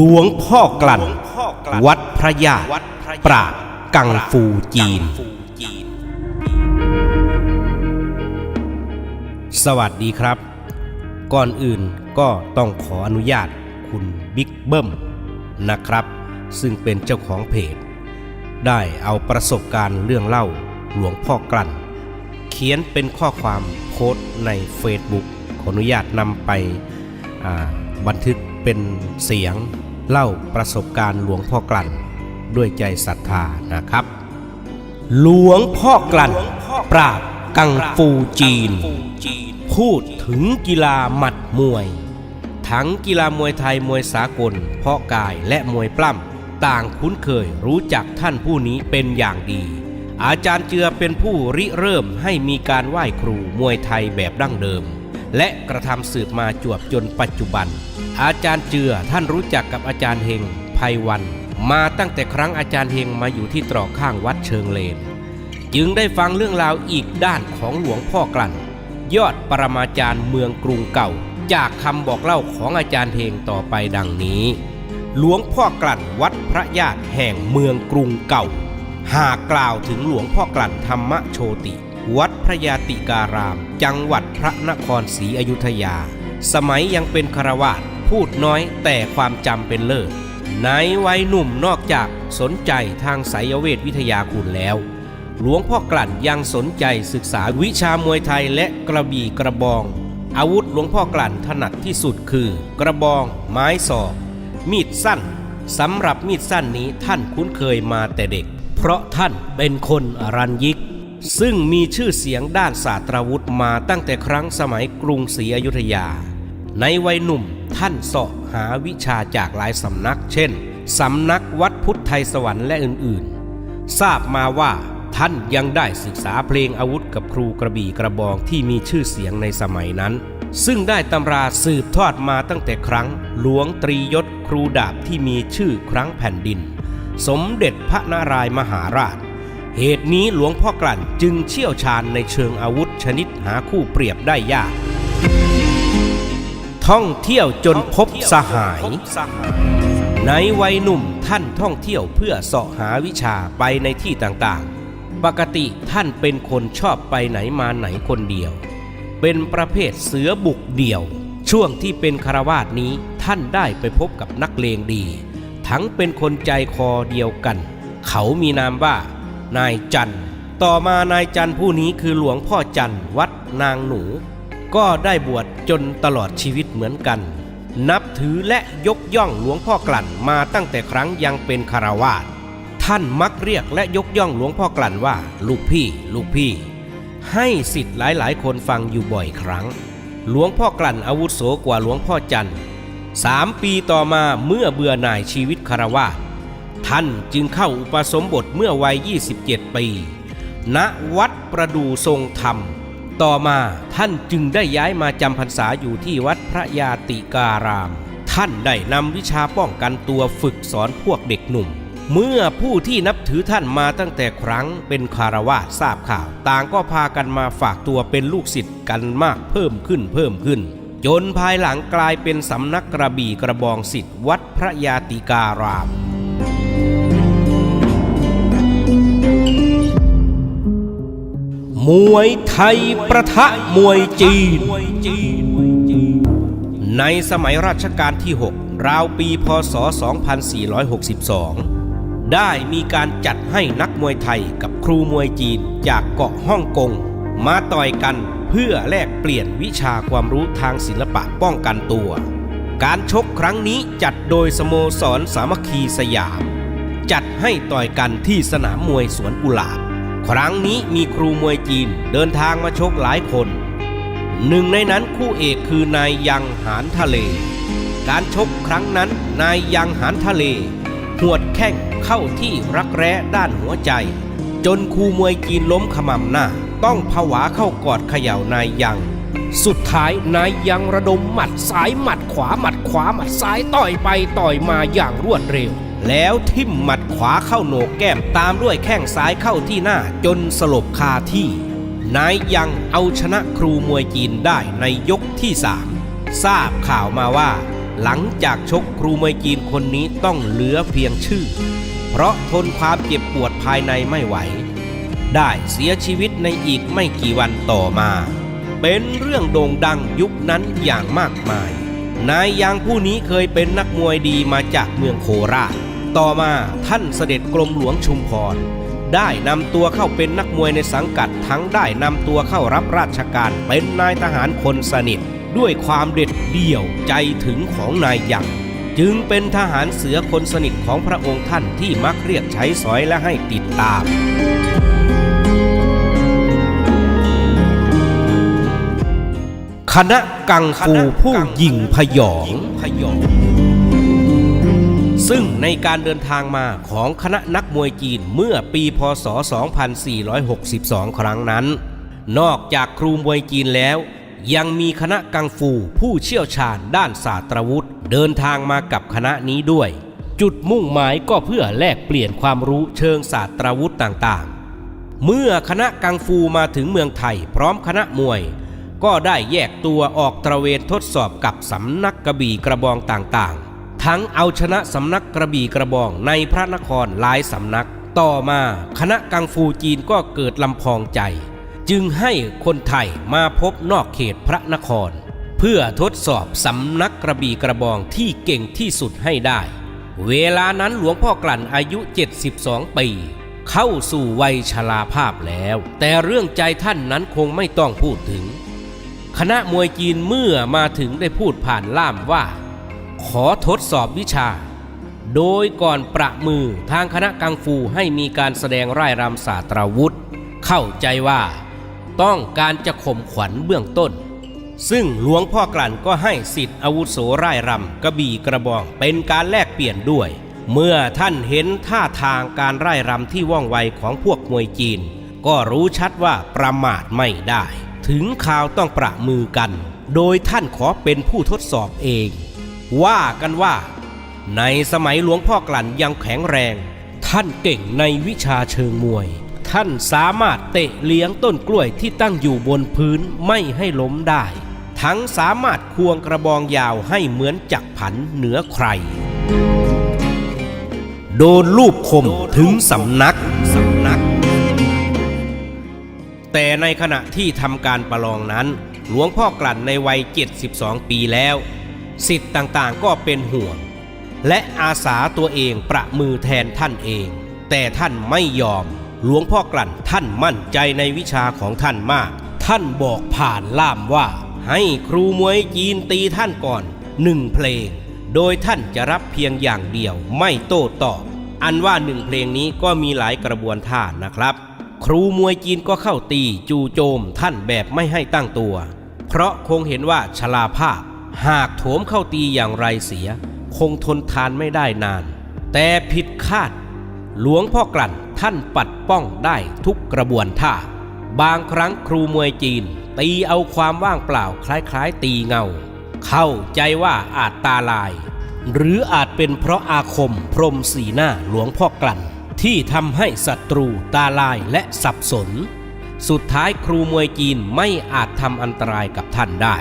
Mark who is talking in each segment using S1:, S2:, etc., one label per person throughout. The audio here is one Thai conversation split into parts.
S1: ลวงพ่อกลั่น วัดพระญาติปราบกังฟูจีน สวัสดีครับ ก่อนอื่นก็ต้องขออนุญาตคุณบิ๊กเบิ้มนะครับ ซึ่งเป็นเจ้าของเพจ ได้เอาประสบการณ์เรื่องเล่าหลวงพ่อกลั่น เขียนเป็นข้อความโพสต์ใน Facebook ขออนุญาตนำไปอ่าบันทึกเป็นเสียง เล่าประสบการณ์หลวงพ่อกลั่น ด้วยใจศรัทธานะครับ หลวงพ่อกลั่น ปราบกังฟูจีน พูดถึงกีฬาหมัดมวย ทั้งกีฬามวยไทยมวยสากล เพาะกายและมวยปล้ำต่างคุ้นเคยรู้จักท่านผู้นี้เป็นอย่างดี อาจารย์เจือเป็นผู้ริเริ่มให้มีการไหว้ครูมวยไทยแบบดั้งเดิม และกระทำสืบมาจวบจนปัจจุบัน อาจารย์เจือท่านรู้จักกับอาจารย์เฮงภัยวัน มาตั้งแต่ครั้งอาจารย์เฮงมาอยู่ที่ตรอกข้างวัดเชิงเลน จึงได้ฟังเรื่องราวอีกด้านของหลวงพ่อกลั่น ยอดปรมาจารย์เมืองกรุงเก่า จากคำบอกเล่าของอาจารย์เฮงต่อไปดังนี้ หลวงพ่อกลั่นวัดพระญาติแห่งเมืองกรุงเก่า หากกล่าวถึงหลวงพ่อกลั่นธรรมโชติ ระยาติการาม จังหวัดพระนครศรีอยุธยา สมัยยังเป็นคารวาสพูดน้อยแต่ความจำเป็นเลิศในวัยหนุ่มนอกจากสนใจทางไสยเวทวิทยาคุณแล้ว หลวงพ่อกลั่นยังสนใจศึกษาวิชามวยไทยและกระบี่กระบอง อาวุธหลวงพ่อกลั่นถนัดที่สุดคือ กระบอง ไม้ศอก มีดสั้นสำหรับมีดสั้นนี้ท่านคุ้นเคยมาแต่เด็ก เพราะท่านเป็นคนรัญยิก ซึ่งมีชื่อเสียงด้านศาสตราวุธมาตั้งแต่ครั้งสมัยกรุงศรีอยุธยา ในวัยหนุ่มท่านเสาะหาวิชาจากหลายสำนัก เช่น สำนักวัดพุทธไทยสวรรค์และอื่นๆ ทราบมาว่าท่านยังได้ศึกษาเพลงอาวุธกับครูกระบี่กระบองที่มีชื่อเสียงในสมัยนั้น ซึ่งได้ตำราสืบทอดมาตั้งแต่ครั้ง หลวงตรียศครูดาบที่มีชื่อครั้งแผ่นดิน สมเด็จพระนารายมหาราช เหตุนี้หลวงพ่อกลั่นจึงเชี่ยวชาญในเชิงอาวุธชนิดหาคู่เปรียบได้ยาก ท่องเที่ยวจนพบสหาย ในวัยหนุ่มท่านท่องเที่ยวเพื่อเสาะหาวิชาไปในที่ต่างๆ ปกติท่านเป็นคนชอบไปไหนมาไหนคนเดียว เป็นประเภทเสือบุกเดี่ยว ช่วงที่เป็นคารวาสนี้ท่านได้ไปพบกับนักเลงดี ทั้งเป็นคนใจคอเดียวกัน เขามีนามว่า นายจันต่อมานายจันผู้นี้คือหลวงพ่อจันวัดนางหนู ก็ได้บวชจนตลอดชีวิตเหมือนกัน นับถือและยกย่องหลวงพ่อกลั่นมาตั้งแต่ครั้งยังเป็นคารวาสท่านมักเรียกและยกย่องหลวงพ่อกลั่นว่า ลูกพี่ ลูกพี่ ให้สิทธิ์หลายๆ คนฟังอยู่บ่อยครั้ง หลวงพ่อกลั่นอาวุโสกว่าหลวงพ่อจันสามปีต่อมาเมื่อเบื่อหน่ายชีวิตคารวาส ท่านจึงเข้าอุปสมบทเมื่อวัย 27 ปี ณ วัดประดูทรงธรรม ต่อมาท่านจึงได้ย้ายมาจำพรรษาอยู่ที่วัดพระยาติการาม ท่านได้นำวิชาป้องกันตัวฝึกสอนพวกเด็กหนุ่ม เมื่อผู้ที่นับถือท่านมาตั้งแต่ครั้งเป็นคารวาสทราบข่าว ต่างก็พากันมาฝากตัวเป็นลูกศิษย์กันมากเพิ่มขึ้นเพิ่มขึ้นจนภายหลังกลายเป็นสำนักกระบี่กระบองศิษย์วัดพระยาติการาม มวยไทยประทะมวยจีน ในสมัยรัชกาลที่ 6 ราวปีพศ 2462 ได้มีการจัดให้นักมวยไทยกับครูมวยจีนจากเกาะฮ่องกง มาต่อยกันเพื่อแลกเปลี่ยนวิชาความรู้ทางศิลปะป้องกันตัว การชกครั้งนี้จัดโดยสโมสรสามัคคีสยาม จัดให้ต่อยกันที่สนามมวยสวนกุหลาบ ครั้งนี้มีครูมวยจีนเดินทางมาชกหลายคน หนึ่งในนั้นคู่เอกคือนายยังหานทะเล การชกครั้งนั้นนายยังหานทะเล หวดแข้งเข้าที่รักแร้ด้านหัวใจ จนครูมวยจีนล้มขมำหน้า ต้องผวาเข้ากอดเขย่านายยัง สุดท้ายนายยังระดมหมัดซ้ายหมัดขวาหมัดขวาหมัดซ้ายต่อยไปต่อยมาอย่างรวดเร็ว แล้วทิ่มหมัดขวาเข้าโหนกแก้มตามด้วยแข้งซ้ายเข้าที่หน้าจนสลบคาที่ นายยังเอาชนะครูมวยจีนได้ในยกที่สามทราบข่าวมาว่า หลังจากชกครูมวยจีนคนนี้ต้องเหลือเพียงชื่อ เพราะทนความเจ็บปวดภายในไม่ไหว ได้เสียชีวิตในอีกไม่กี่วันต่อมา เป็นเรื่องโด่งดังยุคนั้นอย่างมากมาย นายยางผู้นี้เคยเป็นนักมวยดีมาจากเมืองโคราช ต่อมาท่านเสด็จกรมหลวงชุมพร ได้นำตัวเข้าเป็นนักมวยในสังกัดทั้งได้นำตัวเข้ารับราชการเป็นนายทหารคนสนิท ด้วยความเด็ดเดี่ยวใจถึงของนายยังจึงเป็นทหารเสือคนสนิทของพระองค์ท่านที่มักเรียกใช้สอยและให้ติดตามคณะกังฟูผู้ยิงพยอง ซึ่งในการเดินทางมาของคณะนักมวยจีนเมื่อปีพศ 2462 ครั้งนั้น นอกจากครูมวยจีนแล้ว ยังมีคณะกังฟูผู้เชี่ยวชาญด้านศาสตรวุธ เดินทางมากับคณะนี้ด้วย จุดมุ่งหมายก็เพื่อแลกเปลี่ยนความรู้เชิงศาสตรวุธต่างๆ เมื่อคณะกังฟูมาถึงเมืองไทยพร้อมคณะมวย ก็ได้แยกตัวออกตระเวนทดสอบกับสำนักกระบี่กระบองต่างๆ ทั้งเอาชนะสำนักกระบี่กระบองในพระนครหลายสำนัก ต่อมาคณะกังฟูจีนก็เกิดลำพองใจ จึงให้คนไทยมาพบนอกเขตพระนคร เพื่อทดสอบสำนักกระบี่กระบองที่เก่งที่สุดให้ได้ เวลานั้นหลวงพ่อกลั่นอายุ 72 ปี เข้าสู่วัยชราภาพแล้ว แต่เรื่องใจท่านนั้นคงไม่ต้องพูดถึง คณะมวยจีนเมื่อมาถึงได้พูดผ่านล่ามว่า ขอทดสอบวิชา โดยก่อนประมือทางคณะกังฟูให้มีการแสดงร่ายรำศาสตราวุธ เข้าใจว่า ต้องการจะข่มขวัญเบื้องต้น ซึ่งหลวงพ่อกลั่นก็ให้สิทธิ์อาวุโสร่ายรำกระบี่กระบองเป็นการแลกเปลี่ยนด้วย เมื่อท่านเห็นท่าทางการร่ายรำที่ว่องไวของพวกมวยจีน ก็รู้ชัดว่าประมาทไม่ได้ ถึงข่าวต้องประมือกัน โดยท่านขอเป็นผู้ทดสอบเอง ว่ากันว่า ในสมัยหลวงพ่อกลั่นยังแข็งแรง ท่านเก่งในวิชาเชิงมวย ท่านสามารถเตะเลี้ยงต้นกล้วยที่ตั้งอยู่บนพื้นไม่ให้ล้มได้ ทั้งสามารถควงกระบองยาวให้เหมือนจักผันเหนือใคร โดนลูบคมถึงสำนักสำนัก แต่ในขณะที่ทำการประลองนั้น หลวงพ่อกลั่นในวัย 72 ปีแล้ว สิทธิ์ต่างๆก็เป็นห่วง และอาสาตัวเองประมือแทนท่านเอง แต่ท่านไม่ยอม หลวงพ่อกลั่นท่านมั่นใจในวิชาของท่านมาก ท่านบอกผ่านล่ามว่า ให้ครูมวยจีนตีท่านก่อนหนึ่งเพลง โดยท่านจะรับเพียงอย่างเดียวไม่โต้ตอบ อันว่าหนึ่งเพลงนี้ก็มีหลายกระบวนท่านะครับ ครูมวยจีนก็เข้าตีจูโจมท่านแบบไม่ให้ตั้งตัว เพราะคงเห็นว่าชลาภาพ หากโถมเข้าตีอย่างไรเสีย คงทนทานไม่ได้นาน แต่ผิดคาด หลวงพ่อกลั่นท่านปัดป้องได้ทุกกระบวนท่า บางครั้งครูมวยจีน ตีเอาความว่างเปล่าคล้ายๆ ตีเงา เข้าใจว่าอาจตาลาย หรืออาจเป็นเพราะอาคมพรมสีหน้าหลวงพ่อกลั่น ที่ทำให้ศัตรูตาลายและสับสน สุดท้ายครูมวยจีนไม่อาจทำอันตรายกับท่านได้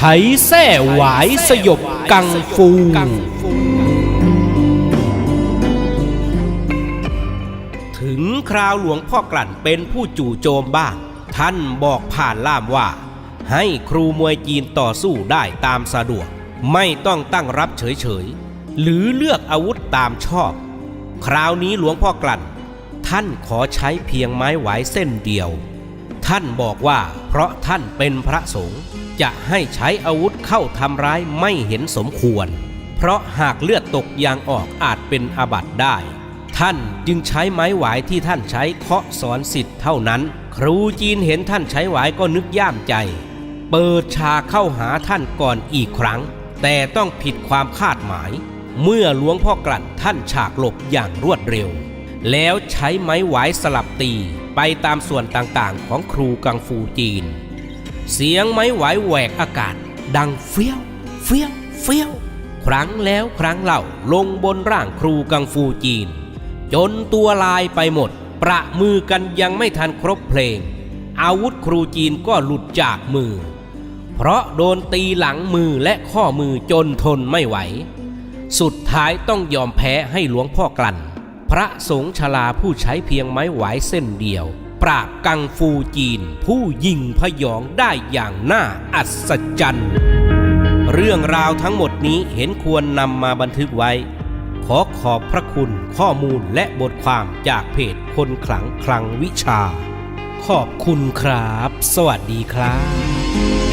S1: ใช้แส้หวายสยบกังฟูถึงคราวหลวงพ่อกลั่นเป็นผู้จู่โจมบ้าง ท่านบอกผ่านล่ามว่า ให้ครูมวยจีนต่อสู้ได้ตามสะดวก ไม่ต้องตั้งรับเฉยๆ หรือเลือกอาวุธตามชอบ คราวนี้หลวงพ่อกลั่น ท่านขอใช้เพียงไม้ไหวเส้นเดียว ท่านบอกว่าเพราะท่านเป็นพระสงฆ์จะให้ใช้อาวุธเข้าทำร้ายไม่เห็นสมควร เพราะหากเลือดตกยางออกอาจเป็นอาบัติได้ ท่านจึงใช้ไม้หวายที่ท่านใช้เคาะสอนสิทธิ์เท่านั้น ครูจีนเห็นท่านใช้หวายก็นึกย่ามใจ เปิดฉาเข้าหาท่านก่อนอีกครั้ง แต่ต้องผิดความคาดหมาย เมื่อหลวงพ่อกลั่นท่านฉากหลบอย่างรวดเร็ว แล้วใช้ไม้หวายสลับตีไปตามส่วนต่างๆ ของครูกังฟูจีน เสียงไม้ไหวแหวกอากาศ ดังเฟี้ยว เฟี้ยว เฟี้ยว ครั้งแล้วครั้งเล่าลงบนร่างครูกังฟูจีน จนตัวลายไปหมด ประมือกันยังไม่ทันครบเพลง อาวุธครูจีนก็หลุดจากมือ เพราะโดนตีหลังมือและข้อมือจนทนไม่ไหว สุดท้ายต้องยอมแพ้ให้หลวงพ่อกลั่น พระสงฆ์ชลาผู้ใช้เพียงไม้ไหวเส้นเดียว ปราบกังฟูจีน ผู้ยิงพยองได้อย่างน่าอัศจรรย์ เรื่องราวทั้งหมดนี้เห็นควรนำมาบันทึกไว้ ขอขอบพระคุณข้อมูลและบทความจากเพจคนขลังคลังวิชา ขอบคุณครับ สวัสดีครับ